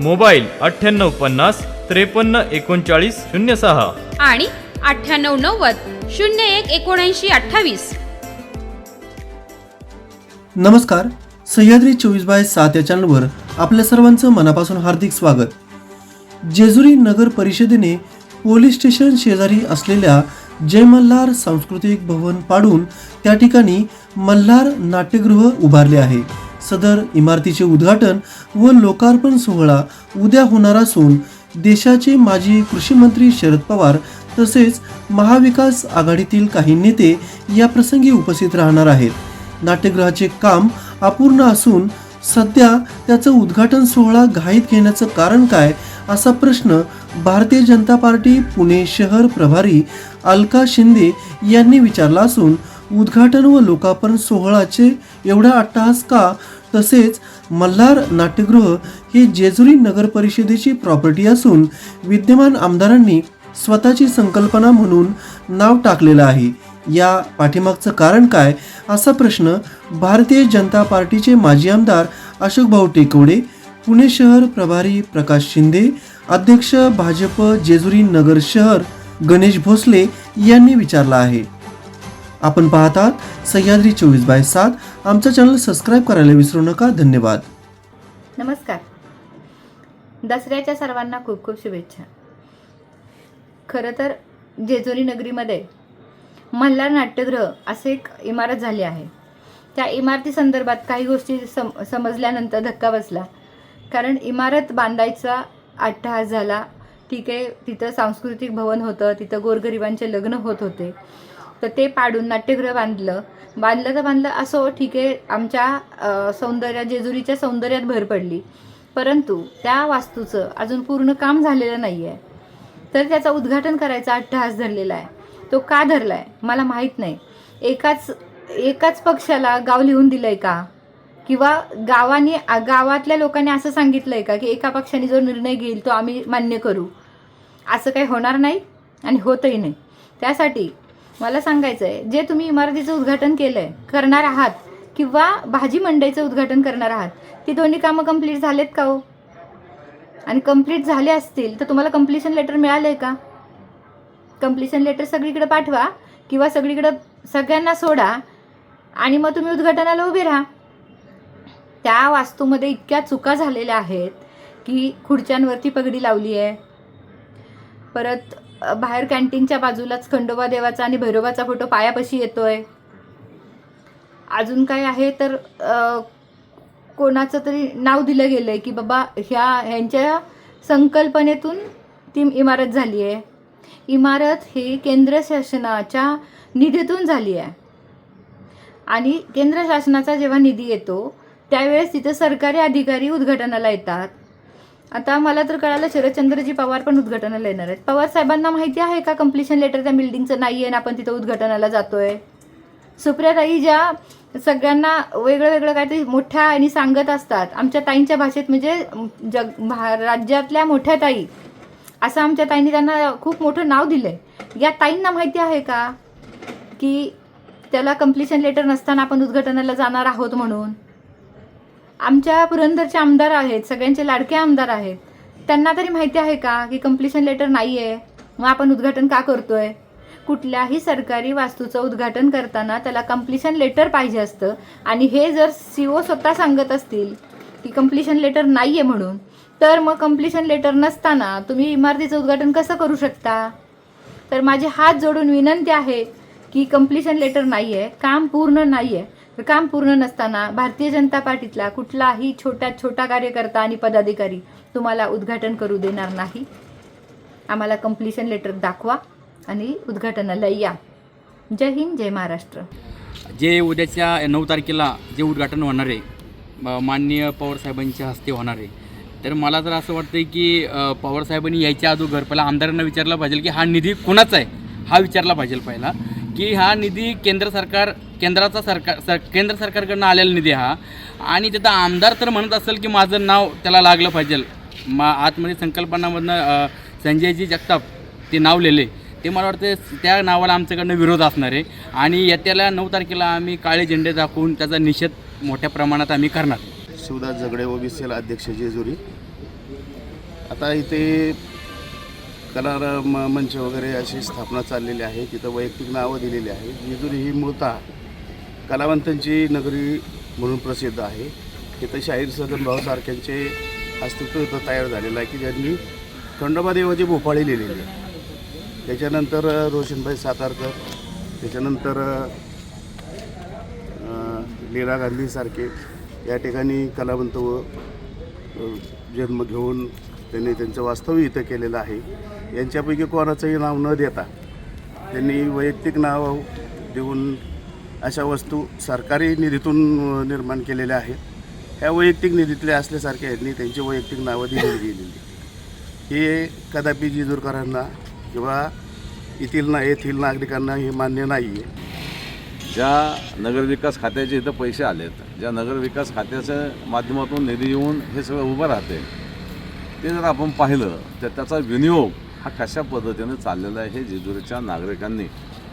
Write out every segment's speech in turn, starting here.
Mobile अठ्ठ्याण्णव पन्नास त्रेपन्न एकोणचाळीस शून्य सहा. आणि अठ्ठ्याण्णव नव्वद शून्य एक एकोणऐंशी अठ्ठावीस. नमस्कार. सह्याद्री चोवीस बाय सात या चॅनलवर आपल्या सर्वांचं मनापासून हार्दिक स्वागत. जेजुरी नगर परिषदेने पोलीस स्टेशन शेजारी असलेल्या जय मल्हार सांस्कृतिक भवन पाडून त्या ठिकाणी मल्हार नाट्यगृह उभारले आहे. सदर इमारतीचे उद्घाटन व लोकार्पण सोहळा उद्या होणार असून देशाचे माजी कृषी मंत्री शरद पवार तसेच महाविकास आघाडीतील काही नेते या प्रसंगी उपस्थित राहणार आहेत. नाट्यगृहाचे काम अपूर्ण असून सध्या त्याचं उद्घाटन सोहळा घाईत घेण्याचं कारण काय असा प्रश्न भारतीय जनता पार्टी पुणे शहर प्रभारी अलका शिंदे यांनी विचारला असून उद्घाटन व लोकार्पण सोहळाचे एवढा अट्टहास का तसेच मल्हार नाट्यगृह हे जेजुरी नगर परिषदेची प्रॉपर्टी असून विद्यमान आमदारांनी स्वतःची संकल्पना म्हणून नाव टाकलेलं आहे. या पाठीमागचं कारण काय? असा प्रश्न भारतीय जनता पार्टीचे माजी आमदार अशोक भाऊ टेकवडे पुणे शहर प्रभारी प्रकाश शिंदे अध्यक्ष भाजप जेजुरी नगर शहर गणेश भोसले यांनी विचारला आहे. आपण पाहतात सह्याद्री चोवीस बाय सात. आमचा चॅनल सबस्क्राईब करायला विसरू नका. धन्यवाद. नमस्कार. दसऱ्याच्या सर्वांना खूप खूप शुभेच्छा. खरं तर जेजुरी नगरीमध्ये मल्हार नाट्यगृह असे एक इमारत झाली आहे. त्या इमारती संदर्भात काही गोष्टी सम समजल्यानंतर धक्का बसला. कारण इमारत बांधायचा अट्टहास झाला. ठीक आहे तिथं सांस्कृतिक भवन होतं तिथं गोरगरिबांचे लग्न होत होते. तर ते पाडून नाट्यगृह बांधलं. बांधलं तर बांधलं असो ठीक आहे आमच्या सौंदर्य सौंदर्या जेजुरीच्या सौंदर्यात भर पडली. परंतु त्या वास्तूचं अजून पूर्ण काम झालेलं नाही आहे तर त्याचा उद्घाटन करायचा अट्टहास धरलेला आहे. तो का धरला आहे मला माहीत नाही. एकाच एकाच पक्षाला गाव लिहून दिलं आहे का? किंवा गावाने गावातल्या लोकांनी असं सांगितलं आहे का की एका पक्षाने जो निर्णय घेईल तो आम्ही मान्य करू? असं काही होणार नाही आणि होतही नाही. त्यासाठी मला सांगायचं आहे जे तुम्ही इमारतीचं उद्घाटन केलं आहे करणार आहात किंवा भाजी मंडईचं उद्घाटन करणार आहात ती दोन्ही कामं कंप्लीट झालेत का हो? आणि कंप्लीट झाले असतील तर तुम्हाला कम्प्लिशन लेटर मिळालं आहे का? कम्प्लिशन लेटर सगळीकडे पाठवा किंवा सगळीकडं सगळ्यांना सोडा आणि मग तुम्ही उद्घाटनाला उभे राहा. त्या वास्तूमध्ये इतक्या चुका झालेल्या आहेत की खुर्च्यांवरती पगडी लावली आहे परत बाहेर कॅन्टीनच्या बाजूलाच खंडोबा देवाचा आणि भैरोबाचा फोटो पायापाशी येतोय. अजून काय आहे तर कोणाचं तरी नाव दिलं गेलं आहे की बाबा ह्या ह्यांच्या संकल्पनेतून ती इमारत झाली आहे इमारत ही केंद्र शासनाच्या निधीतून झाली आहे आणि केंद्र शासनाचा जेव्हा निधी येतो त्यावेळेस तिथं सरकारी अधिकारी उद्घाटनाला येतात. आता मला तर कळालं शरदचंद्रजी पवार पण उद्घाटनाला येणार आहेत. पवार साहेबांना माहिती आहे का कम्प्लिशन लेटर त्या बिल्डिंगचं नाही आहे ना आपण तिथं उद्घाटनाला जातोय. सुप्रियाताई ज्या सगळ्यांना वेगळं वेगळं काहीतरी मोठ्या आणि सांगत असतात आमच्या ताईंच्या भाषेत म्हणजे जग भा राज्यातल्या मोठ्या ताई असं आमच्या ताईंनी त्यांना खूप मोठं नाव दिलं आहे या ताईंना माहिती आहे का? की त्याला कम्प्लिशन लेटर नसताना आपण उद्घाटनाला जाणार आहोत म्हणून. आमच्या पुरंदरचे आमदार आहेत सगळ्यांचे लाडके आमदार आहेत. त्यांना तरी माहिती आहे का की कम्प्लिशन लेटर नाही आहे मग आपण उद्घाटन का करतोय? कुठल्याही सरकारी वास्तूचं उद्घाटन करताना त्याला कम्प्लिशन लेटर पाहिजे असतं. आणि हे जर सी ओ स्वतः सांगत असतील की कम्प्लिशन लेटर नाही आहे म्हणून तर मग कम्प्लिशन लेटर नसताना तुम्ही इमारतीचं उद्घाटन कसं करू शकता? तर माझे हात जोडून विनंती आहे की कम्प्लिशन लेटर नाही आहे काम पूर्ण नाही आहे काम पूर्ण नसताना भारतीय जनता पार्टीतला कुठलाही छोट्यात छोटा कार्यकर्ता आणि पदाधिकारी तुम्हाला उद्घाटन करू देणार नाही. आम्हाला कम्प्लिशन लेटर दाखवा आणि उद्घाटनाला या. जय हिंद जय महाराष्ट्र. जे उद्याच्या नऊ तारखेला जे उद्घाटन होणार आहे माननीय पवारसाहेबांच्या हस्ते होणार आहे. तर मला तर असं वाटतं की पवारसाहेबांनी यायच्या अगोदर पहिला आमदारांना विचारलं पाहिजे की हा निधी कुणाचा आहे? हा विचारला पाहिजे पहिला. की हा निधी केंद्र सरकार केंद्राचा सरकार सर केंद्र सरकारकडनं आलेला निधी हा. आणि त्याचा आमदार तर म्हणत असेल की माझं नाव त्याला लागलं पाहिजे. मा आतमध्ये संकल्पनामधनं संजयजी जगताप ते नाव लिहिले ते मला वाटतं त्या नावाला आमच्याकडनं विरोध असणार आहे. आणि येत्याला नऊ तारखेला आम्ही काळे झेंडे दाखवून त्याचा निषेध मोठ्या प्रमाणात आम्ही करणार. शिवदास झगडे ओबीसीला अध्यक्ष जेजुरी. आता इथे कला म- मंच वगैरे अशी स्थापना चाललेली आहे. तिथं वैयक्तिक नावं दिलेली आहे जेजुरी ही मूळतः कलावंतांची नगरी म्हणून प्रसिद्ध आहे. तिथं शाहीर सदन भाऊसारख्यांचे अस्तित्व इथं तयार झालेलं आहे की ज्यांनी खंडोबा देवाची भोपाळी लिहिलेली आहे. त्याच्यानंतर रोशनभाई सातारकर त्याच्यानंतर लीला गांधीसारखे या ठिकाणी कलावंत व जन्म घेऊन त्यांनी त्यांचं वास्तव्य इथं केलेलं आहे. यांच्यापैकी कोणाचंही नाव न देता त्यांनी वैयक्तिक नाव देऊन अशा वस्तू सरकारी निधीतून निर्माण केलेल्या आहेत. ह्या वैयक्तिक निधीतल्या असल्यासारख्या यांनी त्यांची वैयक्तिक नावं दिली गेलेली हे कदापि जिजूरकरांना किंवा येथील ना येथील नागरिकांना हे मान्य नाही आहे ज्या नगरविकास खात्याचे इथं पैसे आलेत ज्या नगरविकास खात्याच्या माध्यमातून निधी येऊन हे सगळं उभं राहते ते जर आपण पाहिलं तर त्याचा विनियोग हा कशा पद्धतीनं चाललेला आहे हे जेजुरीच्या नागरिकांनी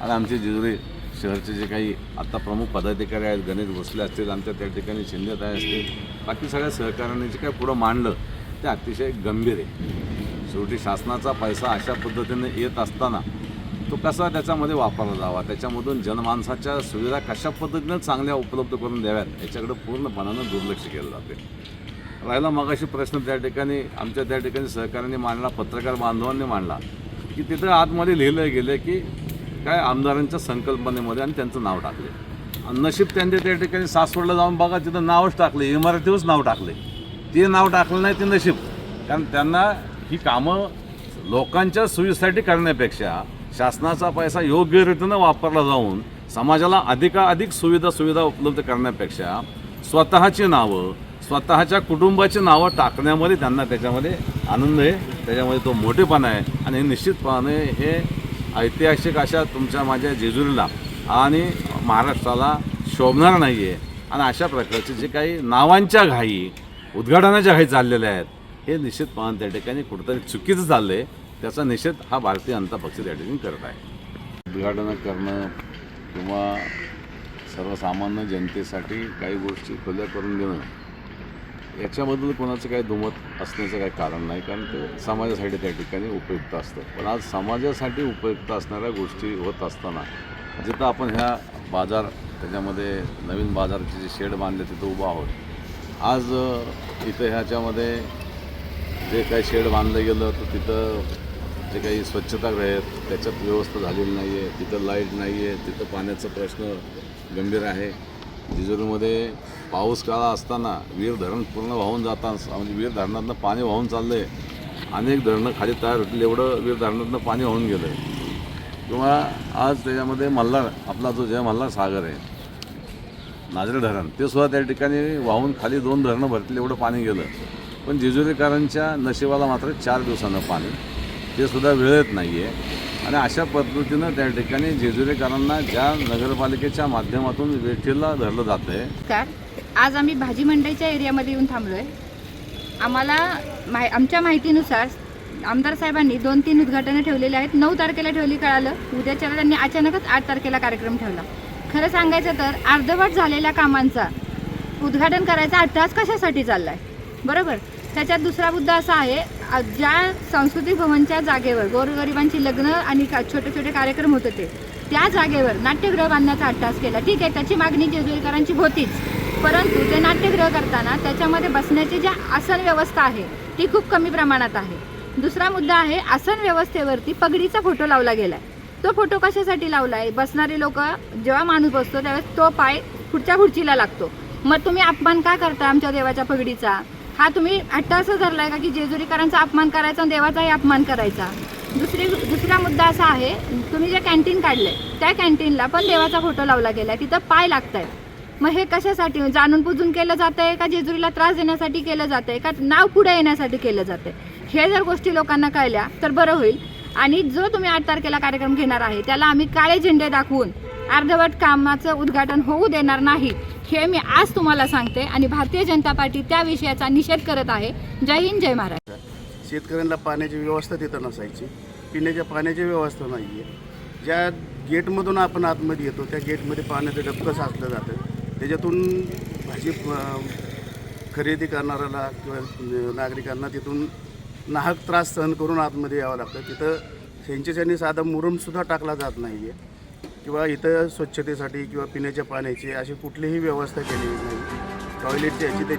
आणि आमचे जेजुरी शहरचे जे काही आत्ता प्रमुख पदाधिकारी आहेत गणेश भोसले असतील आमच्या त्या ठिकाणी शिंदेताई असतील बाकी सगळ्या सहकाऱ्यांनी जे काही पुढं मांडलं ते अतिशय गंभीर आहे. शेवटी शासनाचा पैसा अशा पद्धतीने येत असताना तो कसा त्याच्यामध्ये वापरला जावा? त्याच्यामधून जनमानसाच्या सुविधा कशा पद्धतीनं चांगल्या उपलब्ध करून द्याव्यात? याच्याकडे पूर्णपणानं दुर्लक्ष केलं जाते. राहिला मगाशी प्रश्न त्या ठिकाणी आमच्या त्या ठिकाणी सहकार्याने मांडला पत्रकार बांधवांनी मांडला की तिथं आतमध्ये लिहिलं गेलं की काय आमदारांच्या संकल्पनेमध्ये आणि त्यांचं नाव टाकले आणि नशीब त्यांच्या त्या ठिकाणी सासवडला जाऊन बघा तिथं नावच टाकले इमारतीवरच नाव टाकले ते नाव टाकलं नाही ते नशीब. कारण त्यांना ही कामं लोकांच्या सोयीसाठी करण्यापेक्षा शासनाचा पैसा योग्य रीतीनं वापरला जाऊन समाजाला अधिकाधिक सुविधा सुविधा उपलब्ध करण्यापेक्षा स्वतःची नावं स्वतःच्या कुटुंबाची नावं टाकण्यामध्ये त्यांना त्याच्यामध्ये आनंद आहे. त्याच्यामध्ये तो मोठेपणा आहे. आणि निश्चितपणे हे ऐतिहासिक अशा तुमच्या माझ्या जेजुरीला आणि महाराष्ट्राला शोभणार नाही आहे आणि अशा प्रकारचे जे काही नावांच्या घाई उद्घाटनाच्या घाई चाललेल्या आहेत हे निश्चितपणे त्या ठिकाणी कुठंतरी चुकीचं चाललं आहे त्याचा निषेध हा भारतीय जनता पक्ष त्या ठिकाणी करत आहे. उद्घाटनं करणं किंवा सर्वसामान्य जनतेसाठी काही गोष्टी खुल्या करून देणं याच्याबद्दल कोणाचं काही दुमत असण्याचं काही कारण नाही कारण ते समाजासाठी त्या ठिकाणी उपयुक्त असतं. पण आज समाजासाठी उपयुक्त असणाऱ्या गोष्टी होत असताना जिथं आपण ह्या बाजार त्याच्यामध्ये नवीन बाजारचे जे शेड बांधले तिथं उभा आहोत. आज इथं ह्याच्यामध्ये जे काही शेड बांधलं गेलं तर तिथं जे काही स्वच्छतागृह आहेत त्याच्यात व्यवस्था झालेली नाही आहे तिथं लाइट नाही आहे तिथं पाण्याचा प्रश्न गंभीर आहे. जेजुरीमध्ये पाऊस काळा असताना वीर धरण पूर्ण वाहून जाताना म्हणजे वीर धरणातनं पाणी वाहून चाललं आहे अनेक धरणं खाली तयार होतील एवढं वीर धरणातनं पाणी वाहून गेलं आहे किंवा आज त्याच्यामध्ये मल्हार आपला जो जय मल्हार सागर आहे नाझरे धरण ते सुद्धा त्या ठिकाणी वाहून खाली दोन धरणं भरतील एवढं पाणी गेलं. पण जेजुरीकरांच्या नशिबाला मात्र चार दिवसानं पाणी. ते सुद्धा वेळेत नाही आहे आणि अशा पद्धतीनं त्या ठिकाणी जेजुरीकरांना ज्या नगरपालिकेच्या माध्यमातून वेठीला धरलं जातं आहे आज आम्ही भाजी मंडईच्या एरियामध्ये येऊन थांबलो आहे आम्हाला माहि आमच्या माहितीनुसार आमदार साहेबांनी दोन तीन उद्घाटनं ठेवलेली आहेत. नऊ तारखेला ठेवली कळालं. उद्याच्याला त्यांनी अचानकच आठ तारखेला कार्यक्रम ठेवला. खरं सांगायचं तर अर्धवट झालेल्या कामांचा उद्घाटन करायचा अट्टास कशासाठी चालला आहे बरोबर? त्याच्यात दुसरा मुद्दा असा आहे ज्या सांस्कृतिक भवनच्या जागेवर गोरगरिबांची लग्न आणि का छोटे छोटे कार्यक्रम होत होते त्या जागेवर नाट्यगृह बांधण्याचा अट्टास केला. ठीक आहे त्याची मागणी जेजुरीकरांची होतीच. परंतु ते नाट्यगृह करताना त्याच्यामध्ये बसण्याची जी आसन व्यवस्था आहे ती खूप कमी प्रमाणात आहे. दुसरा मुद्दा आहे आसन व्यवस्थेवरती पगडीचा फोटो लावला गेला आहे तो फोटो कशासाठी लावला आहे बसणारे लोक जेव्हा माणूस बसतो त्यावेळेस तो पाय पुढच्या खुर्चीला लागतो. मग तुम्ही अपमान का करता आमच्या देवाच्या पगडीचा? हा तुम्ही हट्टा असं धरलाय का की जेजुरीकरांचा अपमान करायचा आणि देवाचाही अपमान करायचा? दुसरी दुसरा मुद्दा असा आहे तुम्ही जे कॅन्टीन काढले त्या कॅन्टीनला पण देवाचा फोटो लावला गेला तिथं पाय लागतायत. मग हे कशासाठी? जाणून बुजून केलं जात आहे का? जेजुरीला त्रास देण्यासाठी केलं जात आहे का? नाव पुढे येण्यासाठी केलं जात आहे हे जर गोष्टी लोकांना कळल्या तर बरं होईल. आणि जो तुम्ही आठ तारखेला कार्यक्रम घेणार आहे त्याला आम्ही काळे झेंडे दाखवून अर्धवट कामाचं उद्घाटन होऊ देणार नाही हे मी आज तुम्हाला सांगते. आणि भारतीय जनता पार्टी त्या विषयाचा निषेध करत आहे. जय हिंद जय महाराष्ट्र. शेतकऱ्यांना पाण्याची व्यवस्था तिथं नसायची. पिण्याच्या पाण्याची व्यवस्था नाही आहे ज्या गेटमधून आपण आतमध्ये येतो त्या गेटमध्ये पाण्याचं डबकं साचलं जातं. त्याच्यातून भाजी खरेदी करणाऱ्याला किंवा नागरिकांना तिथून नाहक त्रास सहन करून आतमध्ये यावं लागतं. तिथं सेंचेच्यानी साधा मुरुमसुद्धा टाकला जात नाही आहे किंवा इथं स्वच्छतेसाठी किंवा पिण्याच्या पाण्याची अशी कुठलीही व्यवस्था केलेली नाही. टॉयलेटची याची ते